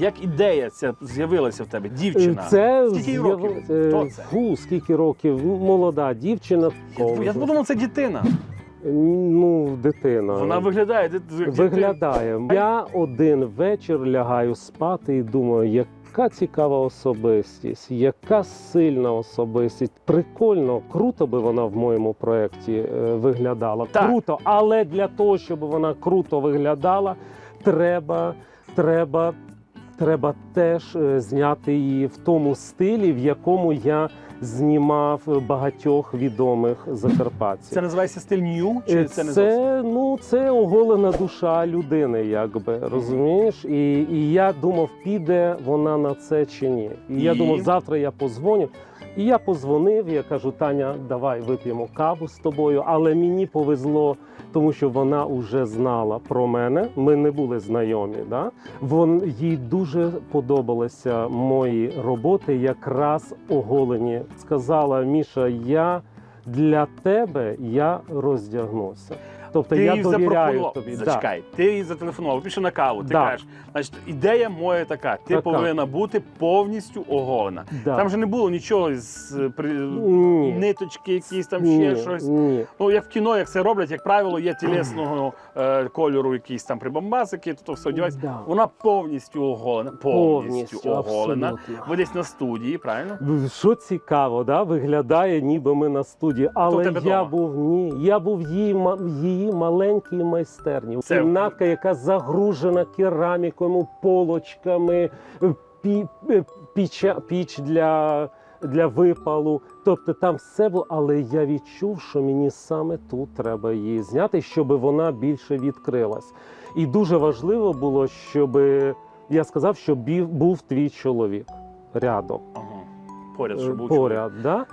як ідея ця з'явилася в тебе? Дівчина. Це Скільки їй з'яв- років? е, Хто це? Фу, скільки років? Ну, Молода дівчина. Я, я подумав, це дитина. Ну, дитина. Вона виглядає. Виглядає. Я один вечір лягаю спати і думаю, яка цікава особистість, яка сильна особистість. Прикольно, круто би вона в моєму проєкті е, виглядала. Так. Круто, але для того, щоб вона круто виглядала, треба, треба. Треба теж е, зняти її в тому стилі, в якому я знімав багатьох відомих закарпатців. Це називається стиль нью? Чи Е, це, не це, ну, це оголена душа людини, якби розумієш? І, і я думав, піде вона на це чи ні. І, я думав, завтра я позвоню. І я позвонив, я кажу, Таня, давай вип'ємо каву з тобою. Але мені повезло, тому що вона вже знала про мене. Ми не були знайомі. Да? Вон їй дуже подобалися мої роботи, якраз оголені. Сказала Міша, я для тебе я роздягнуся. Тобто Ти я їй довіряю тобі. Да. Зачекай, ти їй зателефонував, пішов на каву. Ти Да. кажеш, значить, ідея моя така: ти Така. повинна бути повністю оголена. Да. Там же не було нічого з е, при... Ні. ниточки, якісь там ні, ще щось. Ні. Ну, як в кіно, як це роблять, як правило, є тілесного е, кольору, якісь там прибамбасики, то, то все одягається. Да. Вона повністю оголена. Повністю, Повністю, оголена. абсолютно. Ви десь на студії, правильно? Що цікаво, да? виглядає, ніби ми на студії. Але я дома? був ні. Я був її, в маленькій майстерні. Це- Кімнатка, яка загружена керамікою, полочками, пі, е, піча, піч для, для випалу. Тобто там все було, але я відчув, що мені саме тут треба її зняти, щоб вона більше відкрилась. І дуже важливо було, щоб я сказав, що був твій чоловік рядом. Ага. Поряд, щоб був Е, Поряд, да?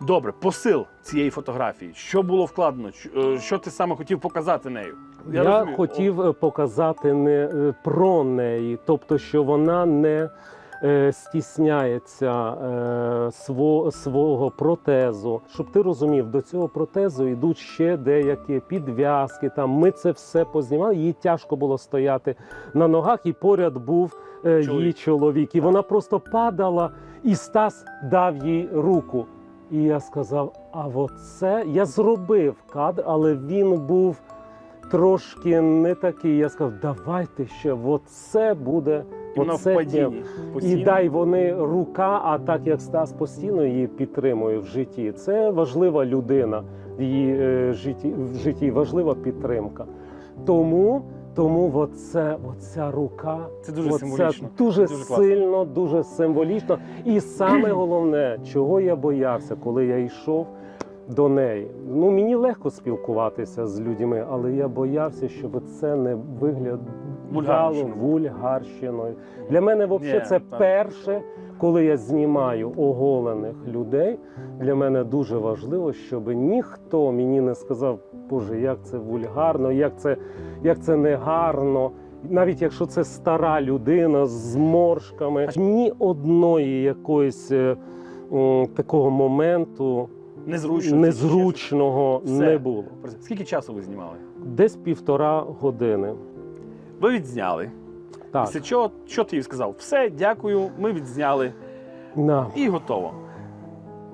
Добре, посил цієї фотографії. Що було вкладено? Е, Що ти саме хотів показати нею? Я, розумію. хотів е, показати не е, про неї, тобто, що вона не е, стісняється е, сво, свого протезу. Щоб ти розумів, до цього протезу йдуть ще деякі підв'язки. Там ми це все познімали. Їй тяжко було стояти на ногах, і поряд був е, Чоловік. її чоловік. І вона просто падала, і Стас дав їй руку. І я сказав: а оце я зробив кадр, але він був трошки не такий. Я сказав, давайте ще, оце буде. І вона в оце падінні. тем». І дай вони рука, а так як Стас постійно її підтримує в житті. Це важлива людина в її е, житті, в житті, важлива підтримка. Тому, тому оце, оця рука, Це дуже оце символічно. дуже, Дуже класно. сильно, дуже символічно. І саме головне, чого я боявся, коли я йшов до неї. Ну мені легко спілкуватися з людьми, але я боявся, щоб це не виглядало Вульгарщиною. вульгарщиною. Для мене взагалі це так. перше, коли я знімаю оголених людей. Для мене дуже важливо, щоб ніхто мені не сказав, Боже, як це вульгарно, як це, як це негарно. Навіть якщо це стара людина з зморшками, ні одної якоїсь е, м, такого моменту Незручно. незручного Все. не було. Скільки часу ви знімали? Десь півтора години. Ви відзняли. Так, Після чого що ти їй сказав? Все, дякую, ми відзняли на. і готово.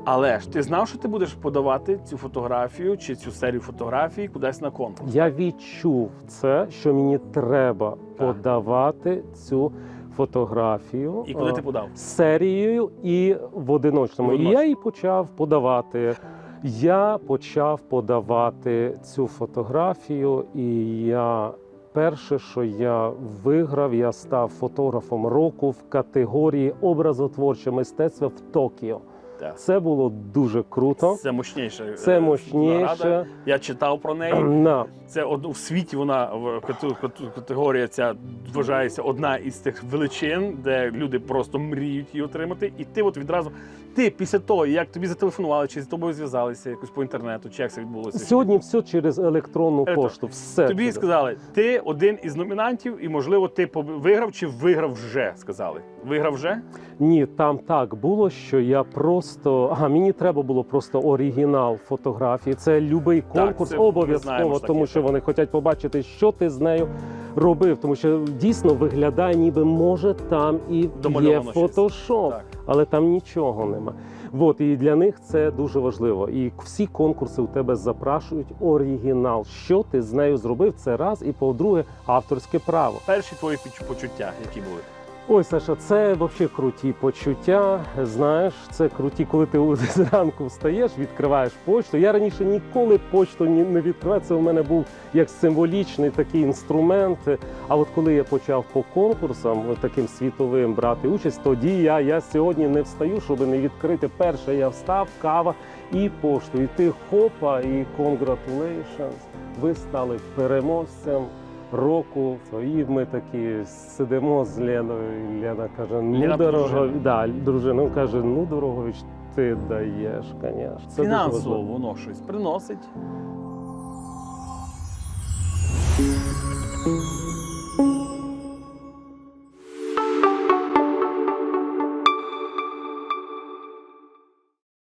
Але ж ти знав, що ти будеш подавати цю фотографію чи цю серію фотографій кудись на конкурс. Я відчув це, що мені треба подавати цю фотографію І куди е, ти подав? серією і в одиночному. В І одиночному. я її почав подавати. Я почав подавати цю фотографію, і я перше, що я виграв, я став фотографом року в категорії образотворче мистецтво в Токіо. Так. Це було дуже круто. Це мощніше. Це е, мощніше. Я читав про неї. На. Це в у світі вона категорія ця вважається одна із тих величин, де люди просто мріють її отримати. І ти от відразу, ти після того, як тобі зателефонували, чи з тобою зв'язалися якось по інтернету, чи як це відбулося? Сьогодні все через електронну Електро- пошту. Все Тобі через- сказали, ти один із номінантів, і можливо ти виграв чи виграв вже. Сказали. Виграв вже? Ні, там так було, що я просто ага, мені треба було просто оригінал фотографії. Це любий конкурс це ми знаємо, обов'язково, тому що так. вони хочуть побачити, що ти з нею робив. Тому що дійсно виглядає, ніби може там і є фотошоп. Але там нічого нема. От і для них це дуже важливо. І всі конкурси у тебе запрашують оригінал. Що ти з нею зробив? Це раз, і по-друге, авторське право. Перші твої почуття, які були. Ой, Саша, це взагалі круті почуття. Знаєш, це круті, коли ти зранку встаєш, відкриваєш почту. Я раніше ніколи почту не відкривав. Це у мене був як символічний такий інструмент. А от коли я почав по конкурсам, таким світовим брати участь, тоді я, я сьогодні не встаю, щоб не відкрити. Перше я встав, кава і пошту. І ти хопа, і congratulations. Ви стали переможцем року. І ми такі сидимо з Леною. І Лена каже: Ну Лена дорого, дружина. да, дружина каже: Ну, дорогович, ти даєш, звісно. Це дуже Фінансово важливо. воно щось приносить.